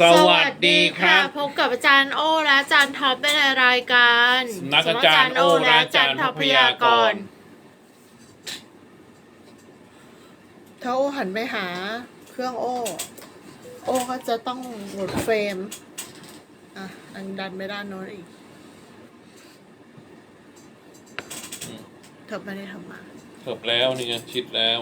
สวัสดีครับพบกับอาจารย์โอและอาจารย์ท็อปในรายการสำนักอาจารย์โอและอาจารย์ท็อปพยากรณ์ถ้าโอหันไปหาเครื่องโอ โอก็จะต้องหลุดเฟรม อะ อันดันไปด้านโน้นอีกเธอไม่ได้ทำมาจบแล้วนี่ไงชิดแล้ว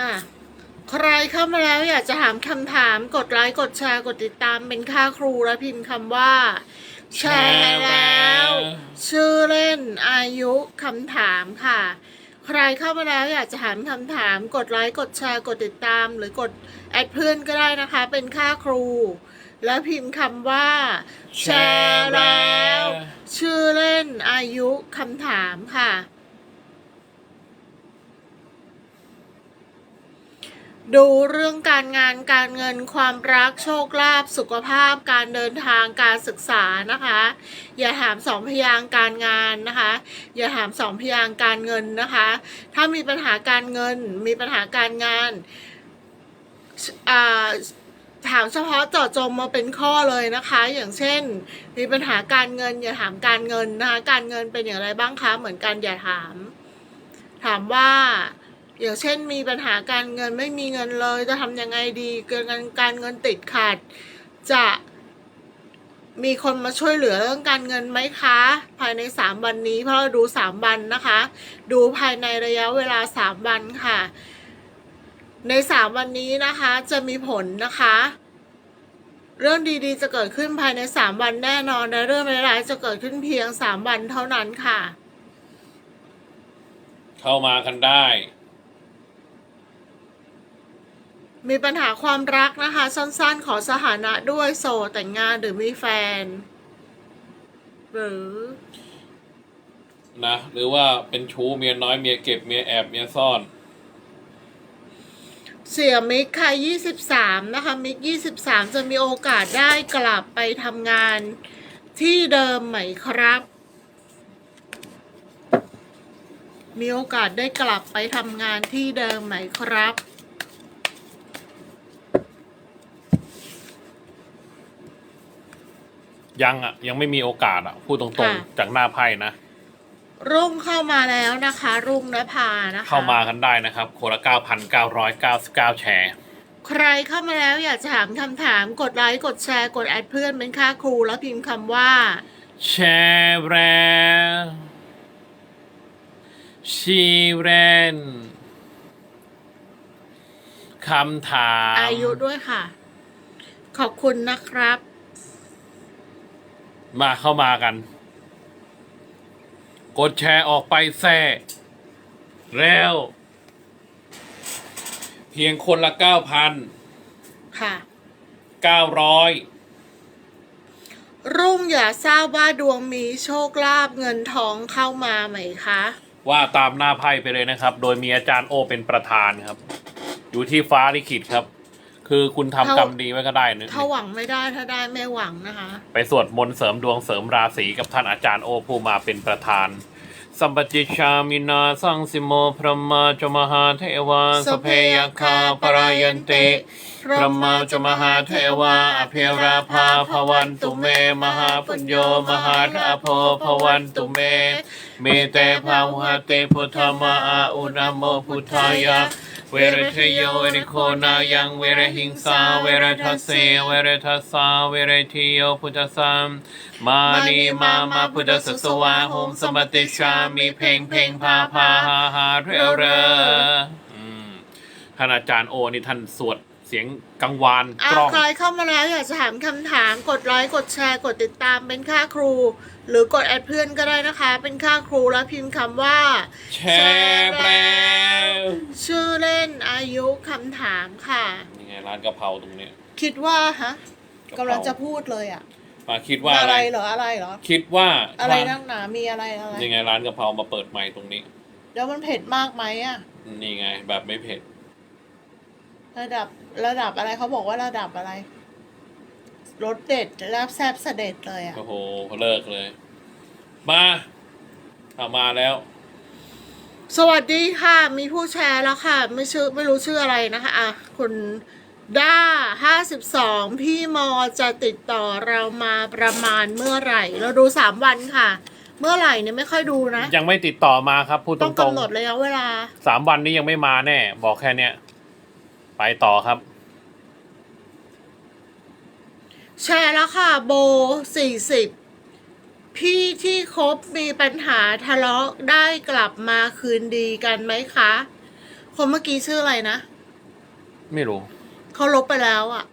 อะใครเข้ามาแล้วอยากจะถามคำถามกดไลค์กดแชร์กดติดตามเป็นค่าครูและพิมพ์คำว่า แชร์แล้ว ชื่อเล่นอายุคำถามค่ะ ใครเข้ามาแล้วอยากจะถามคำถาม กดไลค์กดแชร์กดติดตาม หรือกดแอดเพื่อนก็ได้นะคะ เป็นค่าครู แล้วพิมพ์คำว่า แชร์แล้ว ชื่อเล่นอายุคำถามค่ะ ดูเรื่องการงานการเงินความรักโชคลาภสุขภาพ การเดินทางการศึกษานะคะ อย่าถามสองพยางการงานนะคะ อย่าถามสองพยางการเงินนะคะ ถ้ามีปัญหาการเงิน มีปัญหาการงานอ่าถามเฉพาะเจาะจงมาเป็นข้อเลยนะคะ อย่างเช่น มีปัญหาการเงิน อย่าถามการเงินนะคะ การเงินเป็นอย่างไรบ้างคะ เหมือนกันอย่าถาม ถามว่า อย่างเช่นมีปัญหาการเงินไม่มีเงินเลย จะทำยังไงดีเกิดการเงินติดขัดจะมีคนมาช่วยเหลือเรื่องการเงินไหมคะ ภายในสามวันนี้ เพราะเราดูสามวันนะคะ ดูภายในระยะเวลาสามวันค่ะ ในสามวันนี้นะคะจะมีผลนะคะ เรื่องดีๆ จะเกิดขึ้นภายในสามวันแน่นอนและเรื่องร้ายๆจะเกิดขึ้นเพียงสามวันเท่านั้นค่ะ เข้ามากันได้ มีปัญหาความรักนะคะ สั้นๆ ขอสถานะด้วยโสดแต่งงานหรือมีแฟน หรือนะหรือว่าเป็นชู้เมียน้อยเมียเก็บเมียแอบเมียซ่อน เสียมิกค่ะ23นะคะมิก23จะมีโอกาสได้กลับไปทำงานที่เดิมไหมครับ มีโอกาสได้กลับไปทำงานที่เดิมไหมครับ ยังอะยังไม่มีโอกาสอะพูดตรงค่ะ ๆ จากหน้าไพ่นะ รุ่งเข้ามาแล้วนะคะ รุ่งนภานะคะเข้ามากันได้นะครับคนละ9,999 แชร์ ใครเข้ามาแล้วอยากจะถามคำถามกดไลค์กดแชร์กดแอดเพื่อนเป็นค่าครูแล้วพิมพ์คำว่า แชร์แล้วชีเรนคำถาม อายุด้วยค่ะ ขอบคุณนะครับ มาเข้ามากัน กดแชร์ออกไปแซ่แล้ว เพียงคนละเก้าพันค่ะ เก้าร้อยรุ่งอย่าทราบว่าดวงมีโชคลาภเงินทองเข้ามาไหมคะ ว่าตามหน้าไพ่ไปเลยนะครับ โดยมีอาจารย์โอเป็นประธานครับ อยู่ที่ฟ้าลิขิตครับ คือคุณทำกรรมดีไว้ก็ได้นะถ้าหวังไม่ได้ถ้าได้ไม่หวังนะคะ ไปสวดมนต์เสริมดวงเสริมราศีกับท่านอาจารย์โอผู้มาเป็นประธาน สัมปติชามินาสังสิโมพระมาจมหาเทวาสพเพยคาปรายันติพระมาจมหาเทวาอภิราภาภวันตุเม มหาปุญโยมหาราโพภวันตุเมเมเตภาวหเตพุทธมาอาอุณโมพุทธายะ เวรชโยเวริโคนายังเวรหิงสาเวรทัสเสเวรทัสสาเวรทิโยพุทธสัมมานีมามาพุทธสสวาโหมสมติชามีเพลงเพลงพาพาหาหาเรเรอืมท่านอาจารย์โอนี่ท่านสวด เสียงกังวานอะกล้อง ใครเข้ามาแล้วอยากจะถามคำถามกดไลค์กดแชร์กดติดตามเป็นค่าครู หรือกดแอดเพื่อนก็ได้นะคะ เป็นค่าครูแล้วพิมพ์คำว่า แชร์แล้วชื่อเล่นอายุคำถามค่ะนี่ไงร้านกะเพราตรงเนี้ยคิดว่าฮะกะเพรากำลังจะพูดเลยอะมาคิดว่าอะอะไรไรเหรออะไรเหรอคิดว่าอะไรนักหนามีอะไรอะไรยังไงร้านกะเพรามาเปิดใหม่ตรงนี้เดี๋ยวมันเผ็ดมากไหมอะนี่ไงแบบไม่เผ็ด ระดับระดับอะไรเขาบอกว่าระดับอะไรรสเด็ดแล้วแซ่บเสด็จเลยอะโอ้โหเลิกเลย มาเอามาแล้ว สวัสดีค่ะ มีผู้แชร์แล้วค่ะ ไม่ชื่อไม่รู้ชื่ออะไรนะคะอะคุณด้าห้าสิบสองพี่มอจะติดต่อเรามาประมาณเมื่อไหร่ เราดูสามวันค่ะ เมื่อไหร่เนี่ยไม่ค่อยดูนะ ยังไม่ติดต่อมาครับพูดตต้องรงกำหนดระยะเวลา ๆสามวันนี้ยังไม่มาแน่ บอกแค่เนี้ย ไปต่อครับ แชร์แล้วค่ะ โบสี่สิบพี่ที่คบมีปัญหาทะเลาะได้กลับมาคืนดีกันไหมคะ คนเมื่อกี้ชื่ออะไรนะ ไม่รู้ เขาลบไปแล้วอะ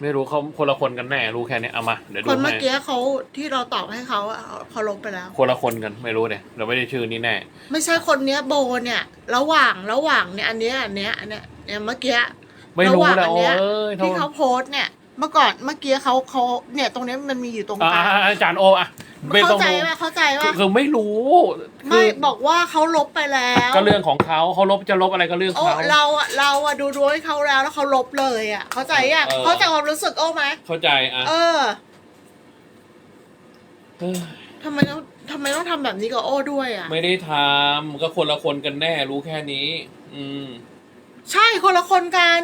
ไม่รู้เขาคนละคนกันแน่รู้แค่เนี้ยเอามาเดี๋ยวดูคนเมื่อให้กี้เขาที่เราตอบให้เขาอะเขาลบไปแล้ว คนละคนกันไม่รู้เนี่ยเราไม่ได้ชื่อนี้แน่ ไม่ใช่คนเนี้ยโบเนี่ย ระหว่างระหว่างเนี่ยอันเนี้ยอันเนี้ยอันเนี้ยเนี่ยเมื่อกี้ ไม่รู้ระหว่างนะอันโอ้เนี้ยเอ้ยโทที่ษเขาโพสต์เนี่ย เมื่อก่อนเมื่อกี้เขาเขาเนี่ยตรงเนี้ยมันมีอยู่ตรงอ่ากลางอาจารย์โออะไม่ต้เข้าองใจรู้ว่าเข้าใจคือว่าคือไม่รู้ไม่คือบอกว่าเขาลบไปแล้ว ก็เรื่องของเขาเขาลบจะลบอะไรก็เรื่องโอ้เขาเราอะเราอะดูดูให้เขาแล้วแล้วเขาลบเลยอะเข้าใจยังเออเข้าใจความรู้สึกโอ้ไหมเข้าใจอะเออเอ้ยทำไมต้องทำไมต้องทำแบบนี้กับโอ้ด้วยอะไม่ได้ทำก็คนละคนกันแน่รู้แค่นี้ อืม ใช่คนละคนกัน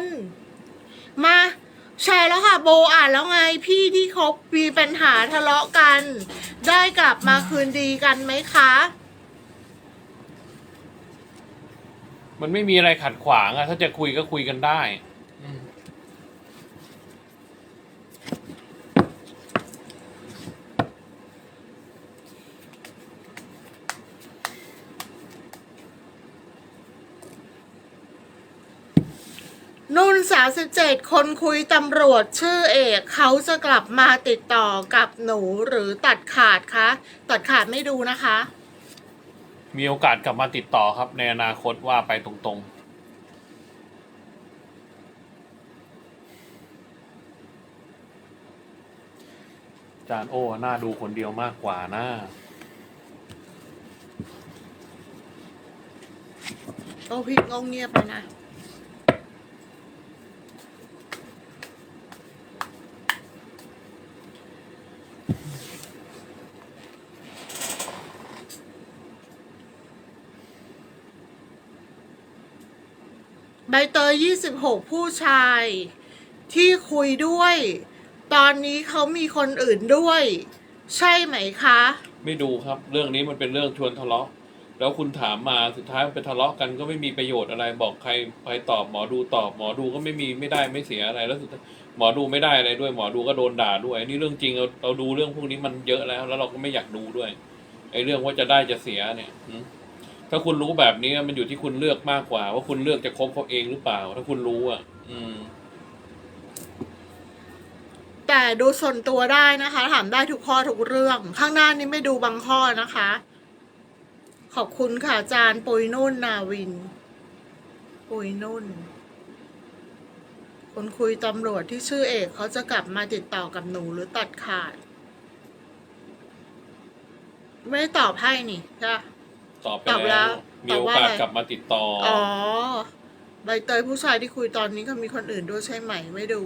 มาแชร์แล้วค่ะโบอ่านแล้วไงพี่ที่เขามีปัญหาทะเลาะกัน ได้กลับมาคืนดีกันไหมคะ มันไม่มีอะไรขัดขวางอะถ้าจะคุยก็คุยกันได้ นุ่นสาสิบเจ็ดคนคุยตำรวจชื่อเอกเขาจะกลับมาติดต่อกับหนูหรือตัดขาดคะ ตัดขาดไม่ดูนะคะ มีโอกาสกลับมาติดต่อครับ ในอนาคตว่าไปตรงๆจานโอ้น่าดูคนเดียวมากกว่านะโอ้พี่งงเงียบไปนะ เตยยี่สิบหกผู้ชายที่คุยด้วย ตอนนี้เขามีคนอื่นด้วย ใช่ไหมคะ ไม่ดูครับ เรื่องนี้มันเป็นเรื่องชวนทะเลาะ แล้วคุณถามมาสุดท้ายไปทะเลาะกันก็ไม่มีประโยชน์อะไรบอกใครใครตอบหมอดูตอบ หมอดูก็ไม่มีไม่ได้ไม่เสียอะไรแล้วสุดท้ายหมอดูไม่ได้อะไรด้วย หมอดูก็โดนด่าด้วยนี่เรื่องจริงเราเราดูเรื่องพวกนี้มันเยอะแล้ว แล้วเราก็ไม่อยากดูด้วยไอ้เรื่องว่าจะได้จะเสียเนี่ย ถ้าคุณรู้แบบนี้มันอยู่ที่คุณเลือกมากกว่า ว่าคุณเลือกจะคบเขาเองหรือเปล่า ถ้าคุณรู้อะ อืม แต่ดูส่วนตัวได้นะคะ ถามได้ทุกข้อทุกเรื่อง ข้างหน้านี้ไม่ดูบางข้อนะคะ ขอบคุณค่ะอาจารย์ปุยนุ่นนาวิน ปุยนุ่นคนคุยตำรวจที่ชื่อเอกเขาจะกลับมาติดต่อกับหนูหรือตัดขาด ไม่ตอบให้นี่ใช่ะ ตอบไปตอบแล้แล้วว มีตอบโอว่ากาสอะไร กลับมาติดต่อออ๋อใบเตยผู้ชายที่คุยตอนนี้เขามีคนอื่นด้วยใช่ไหมไม่ดู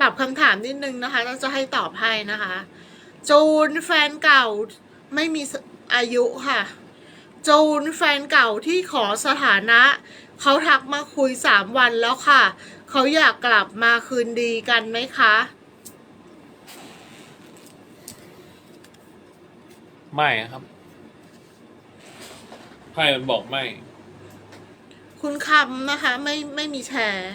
ปรับคำถามนิดนึงนะคะเราจะให้ตอบให้นะคะ จูนแฟนเก่าไม่มีอายุค่ะ จูนแฟนเก่าที่ขอสถานะ เขาทักมาคุยสามวันแล้วค่ะ เขาอยากกลับมาคืนดีกันไหมคะ ไม่ครับ ไพ่มันบอกไม่ คุณคำนะคะ ไม่ไม่มีแชร์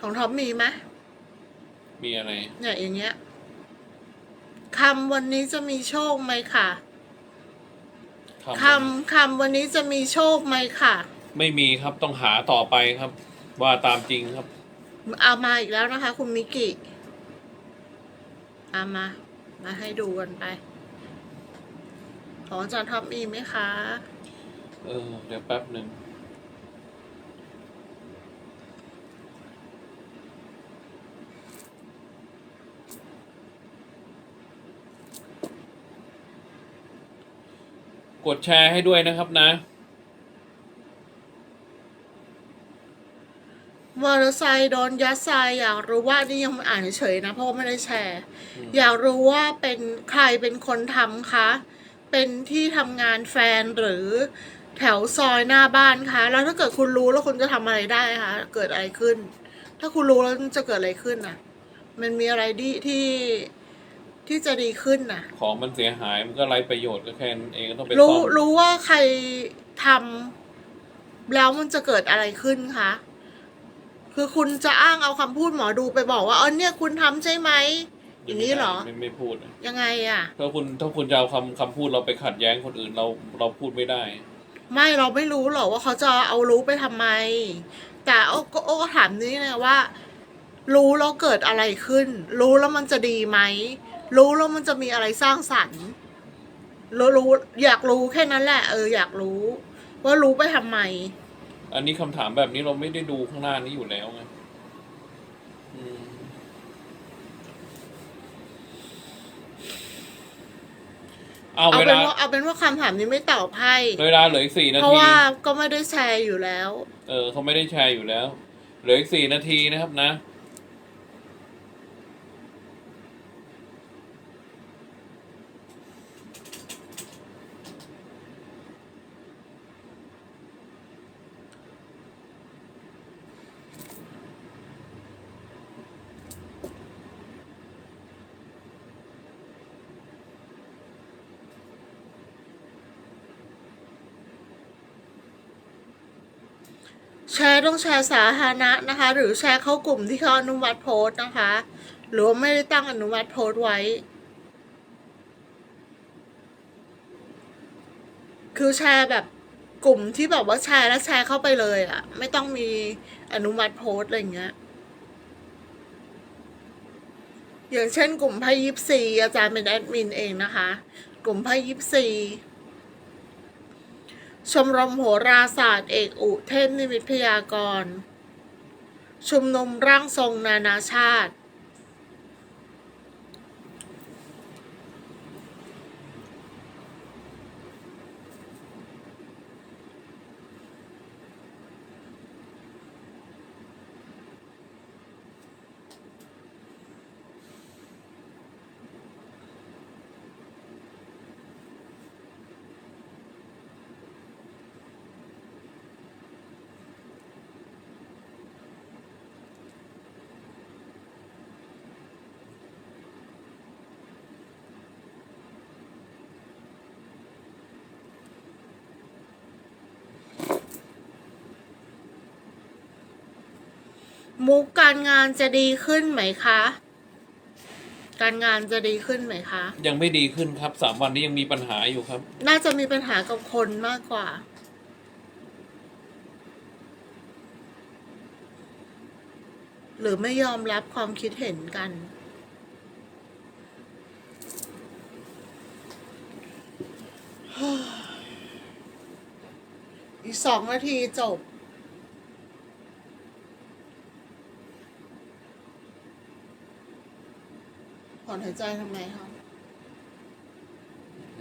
ของท็อปมีไหมมีอะไร เนี่ยอย่างเงี้ยคำวันนี้จะมีโชคไหมค่ะคำคำวันนี้จะมีโชคไหมค่ะ ไม่มีครับต้องหาต่อไปครับ ว่าตามจริงครับ เอามาอีกแล้วนะคะ คุณมิกิเอามา มาให้ดูกันไป ของอาจารย์ท็อปมีไหมคะ เออ เดี๋ยวแป๊บหนึ่ง กดแชร์ให้ด้วยนะครับนะวรอร์ไซค์โดนยัดทรายอยากรู้ว่านี่ยังอ่านเฉยๆนะ เพราะว่าไม่ได้แชร์ อยากรู้ว่าเป็นใครเป็นคนทำคะ เป็นที่ทำงานแฟนหรือแถวซอยหน้าบ้านคะ แล้วถ้าเกิดคุณรู้แล้วคุณจะทำอะไรได้คะ เกิดอะไรขึ้น ถ้าคุณรู้แล้วจะเกิดอะไรขึ้นน่ะ มันมีอะไรดีที่ ที่จะดีขึ้นน่ะของมันเสียหายมันก็ไร้ประโยชน์ก็แค่นั้นเองก็ต้องไปรู้ซ่อมรู้ว่าใครทำแล้วมันจะเกิดอะไรขึ้นคะคือคุณจะอ้างเอาคำพูดหมอดูไปบอกว่าเออเนี่ยคุณทำใช่ไหม อย่างนี้เหรอ ไม่ไม่พูดยังไงอะ ถ้าคุณถ้าคุณจะเอาคำคำพูดเราไปขัดแย้งคนอื่นเราเราพูดไม่ได้ ไม่เราไม่รู้หรอกว่าเขาจะเอารู้ไปทำไม แต่โอ้ก็โอ้ก็ถามนี่นะว่า รู้แล้วเกิดอะไรขึ้น รู้แล้วมันจะดีไหม รู้แล้วมันจะมีอะไรสร้างสรรค์รู้รู้อยากรู้แค่นั้นแหละ เอออยากรู้ ว่ารู้ไปทำไม อันนี้คำถามแบบนี้เราไม่ได้ดูข้างหน้านี้อยู่แล้วไงอืมเอาเอาเวเป็นลาว่าเอาเป็นว่าคำถามนี้ไม่ตอบให้เวลาเหลืออีกสี่นาเพราะทีว่าก็ไม่ได้แชร์อยู่แล้ว เออเขาไม่ได้แชร์อยู่แล้ว เหลืออีกสี่นาทีนะครับนะ ร์ต้องแชร์สาธารณะนะคะ หรือแชร์เข้ากลุ่มที่เขาอนุมัติโพสต์นะคะ หรือไม่ได้ตั้งอนุมัติโพสต์ไว้ คือแชร์แบบกลุ่มที่แบบว่าแชร์แล้วแชร์เข้าไปเลยอะ่ะไม่ต้องมีอนุมัติโพสต์อะไรเงี้ยอย่างเช่นกลุ่มไพ่ยิปซีอาจารย์เป็นแอดมินเองนะคะ กลุ่มไพ่ยิปซี ชมรมโหราศาสตร์เอกอุเทพนิวิทยากร ชุมนุมร่างทรงนานาชาติ มุกการงานจะดีขึ้นไหมคะ การงานจะดีขึ้นไหมคะ ยังไม่ดีขึ้นครับสามวันนี้ยังมีปัญหาอยู่ครับ น่าจะมีปัญหากับคนมากกว่า หรือไม่ยอมรับความคิดเห็นกัน อีกสองนาทีจบ ถอนหายใจทำไมคะ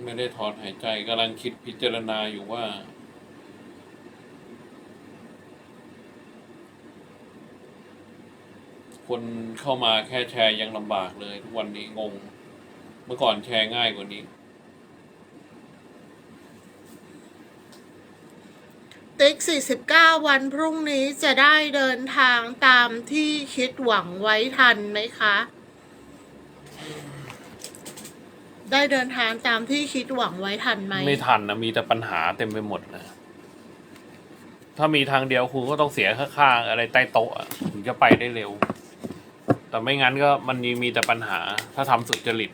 ไม่ได้ถอนหายใจกำลังคิดพิจารณาอยู่ว่า คนเข้ามาแค่แชร์ยังลำบากเลย ทุกวันนี้งง เมื่อก่อนแชร์ง่ายกว่านี้ ติ๊ก 49 วันพรุ่งนี้จะได้เดินทางตามที่คิดหวังไว้ทันไหมคะ ได้เดินทางตามที่คิดหวังไว้ทันไหม ไม่ทันนะมีแต่ปัญหาเต็มไปหมดนะ ถ้ามีทางเดียวคุณก็ต้องเสียค่าๆอะไรใต้โต๊ะอะถึงจะไปได้เร็ว แต่ไม่งั้นก็มันมีมีแต่ปัญหา ถ้าทำสุดจริต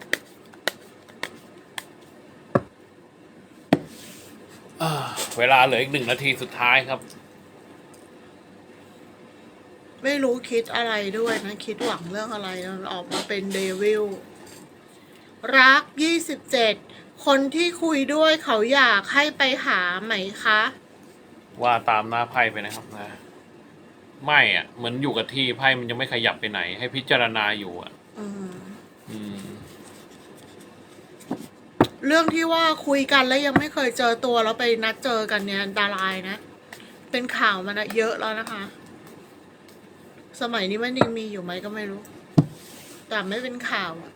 อ่าเวลาเหลืออีกหนึ่งนาทีสุดท้ายครับ ไม่รู้คิดอะไรด้วยนะ คิดหวังเรื่องอะไรมันออกมาเป็นเดวิล รัก 27 คนที่คุยด้วยเขาอยากให้ไปหาไหมคะ ว่าตามหน้าไพ่ไปนะครับนะ ไม่อะ เหมือนอยู่กับที่ไพ่มันยังไม่ขยับไปไหน ให้พิจารณาอยู่อะ อืม อืม เรื่องที่ว่าคุยกันแล้วยังไม่เคยเจอตัวแล้วไปนัดเจอกันเนี่ยอันตรายนะ เป็นข่าวมันอะเยอะแล้วนะคะ สมัยนี้มันยังมีอยู่ไหมก็ไม่รู้ แต่ไม่เป็นข่าวอะ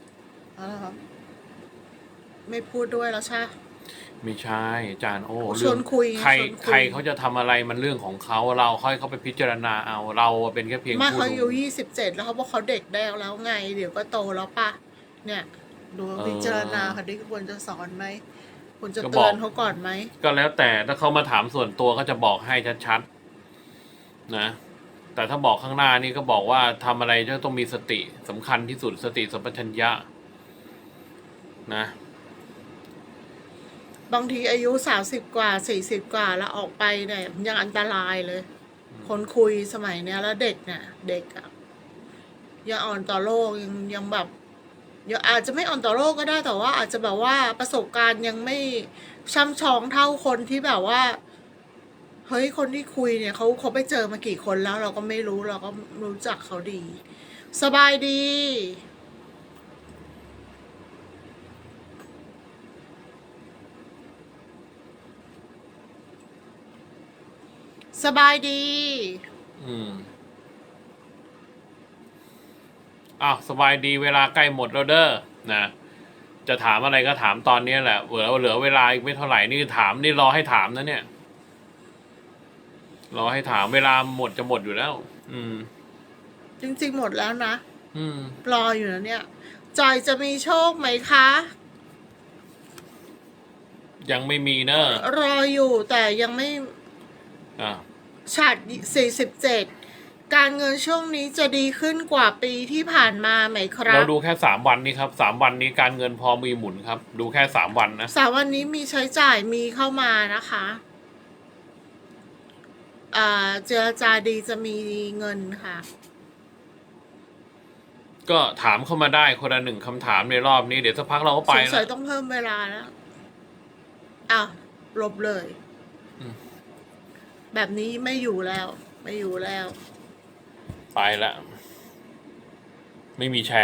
เอาละครับ ไม่พูดด้วยแล้วใช่ ไม่ใช่อาจารย์โอ้ชวนคุยไงใครชวนคุย ใครเขาจะทำอะไรมันเรื่องของเขาเราค่อยเขาไปพิจารณาเอาเราเป็นแค่เพียงมาผู้เขาอายุดูยี่สิบเจ็ดแล้วเขาบอกเขาเด็กได้แล้วไง เดี๋ยวก็โตแล้วปะเนี่ย ดูเออพิจารณาค่ะที่ควรจะสอนไหมควรจะก็เตืบออกนเขาก่อนไหมก็แล้วแต่ถ้าเขามาถามส่วนตัวก็จะบอกให้ชัดๆนะ แต่ถ้าบอกข้างหน้านี่ก็บอกว่าทำอะไรก็ต้องมีสติสำคัญที่สุดสติสัมปชัญญะนะ บางทีอายุสามสิบกว่าสี่สิบกว่าแล้วออกไปเนี่ยยังอันตรายเลย คนคุยสมัยเนี้ยแล้วเด็กเนี่ยเด็กอะยังอ่อนต่อโลกยังยังแบบยังอาจจะไม่อ่อนต่อโลกก็ได้แต่ว่า อาจจะแบบว่าประสบการณ์ยังไม่ช่ำชองเท่าคนที่แบบว่าเฮ้ยคนที่คุยเนี่ยเขาเขาไปเจอมากี่คนแล้ว เราก็ไม่รู้เราก็รู้จักเขาดี สบายดี สบายดี อืมอ้าวสบายดีเวลาใกล้หมดแล้วเด้อนะ จะถามอะไรก็ถามตอนนี้แหละเหลือเหลือเวลาอีกไม่เท่าไหร่นี่ถามนี่รอให้ถามนะเนี่ย รอให้ถามเวลาหมดจะหมดอยู่แล้ว อืม จริงๆหมดแล้วนะอืมรออยู่นะเนี่ยจอยจะมีโชคไหมคะ ยังไม่มีเนอะรออยู่แต่ยังไม่อะ ฉาด47 การเงินช่วงนี้จะดีขึ้นกว่าปีที่ผ่านมาไหมครับ เราดูแค่สามวันนี้ครับสามวันนี้การเงินพอมีหมุนครับ ดูแค่สามวันนะสามวันนี้มีใช้จ่ายมีเข้ามานะคะอ่าเจรจาดีจะมีเงินค่ะ ก็ถามเข้ามาได้คนละหนึ่งคำถามในรอบนี้เดี๋ยวสักพักเราก็ไปสงสัยต้องเพิ่มเวลาแล้วอ้าวลบเลย แบบนี้ไม่อยู่แล้ว ไม่อยู่แล้ว ไปแล้วไม่มีแชร์